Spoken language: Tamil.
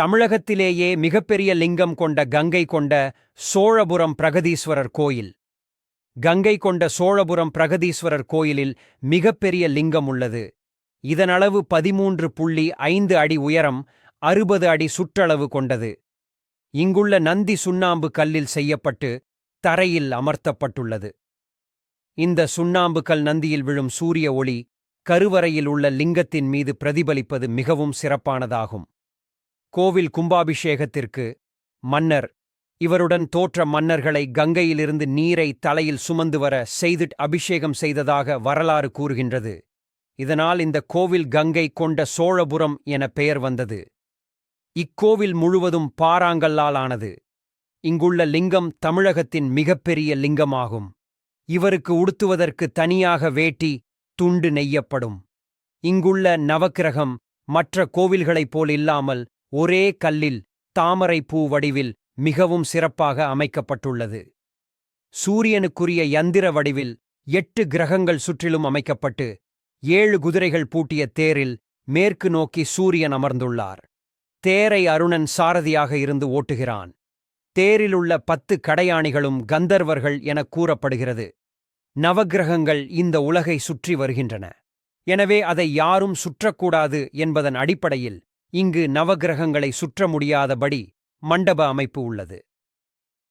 தமிழகத்திலேயே மிகப்பெரிய லிங்கம் கொண்ட கங்கை கொண்ட சோழபுரம் பிரகதீஸ்வரர் கோயில். கங்கை கொண்ட சோழபுரம் பிரகதீஸ்வரர் கோயிலில் மிகப்பெரிய லிங்கம் உள்ளது. இதனளவு பதிமூன்று புள்ளி ஐந்து அடி உயரம் அறுபது அடி சுற்றளவு கொண்டது. இங்குள்ள நந்தி சுண்ணாம்பு கல்லில் செய்யப்பட்டு தரையில் அமர்த்தப்பட்டுள்ளது. இந்த சுண்ணாம்பு கல் நந்தியில் விழும் சூரிய ஒளி கருவறையில் உள்ள லிங்கத்தின் மீது பிரதிபலிப்பது மிகவும் சிறப்பானதாகும். கோவில் கும்பாபிஷேகத்திற்கு மன்னர். இவருடன் தோற்ற மன்னர்களை கங்கையிலிருந்து நீரை தலையில் சுமந்து வர செய்து அபிஷேகம் செய்ததாக வரலாறு கூறுகின்றது. இதனால் இந்த கோவில் கங்கை கொண்ட சோழபுரம் என பெயர் வந்தது. இக்கோவில் முழுவதும் பாறாங்கல்லால் ஆனது. இங்குள்ள லிங்கம் தமிழகத்தின் மிகப்பெரிய லிங்கமாகும். இவருக்கு உடுத்துவதற்கு தனியாக வேட்டி துண்டு நெய்யப்படும். இங்குள்ள நவக்கிரகம் மற்ற கோவில்களைப் போல் இல்லாமல் ஒரே கல்லில் தாமரை பூ வடிவில் மிகவும் சிறப்பாக அமைக்கப்பட்டுள்ளது. சூரியனுக்குரிய யந்திர வடிவில் எட்டு கிரகங்கள் சுற்றிலும் அமைக்கப்பட்டு ஏழு குதிரைகள் பூட்டிய தேரில் மேற்கு நோக்கி சூரியன் அமர்ந்துள்ளார். தேரை அருணன் சாரதியாக இருந்து ஓட்டுகிறான். தேரிலுள்ள பத்து கடையாணிகளும் கந்தர்வர்கள் எனக் கூறப்படுகிறது. நவக்கிரகங்கள் இந்த உலகை சுற்றி வருகின்றன. எனவே அதை யாரும் சுற்றக்கூடாது என்பதன் அடிப்படையில் இங்கு நவகிரகங்களை சுற்ற முடியாதபடி மண்டப அமைப்பு உள்ளது.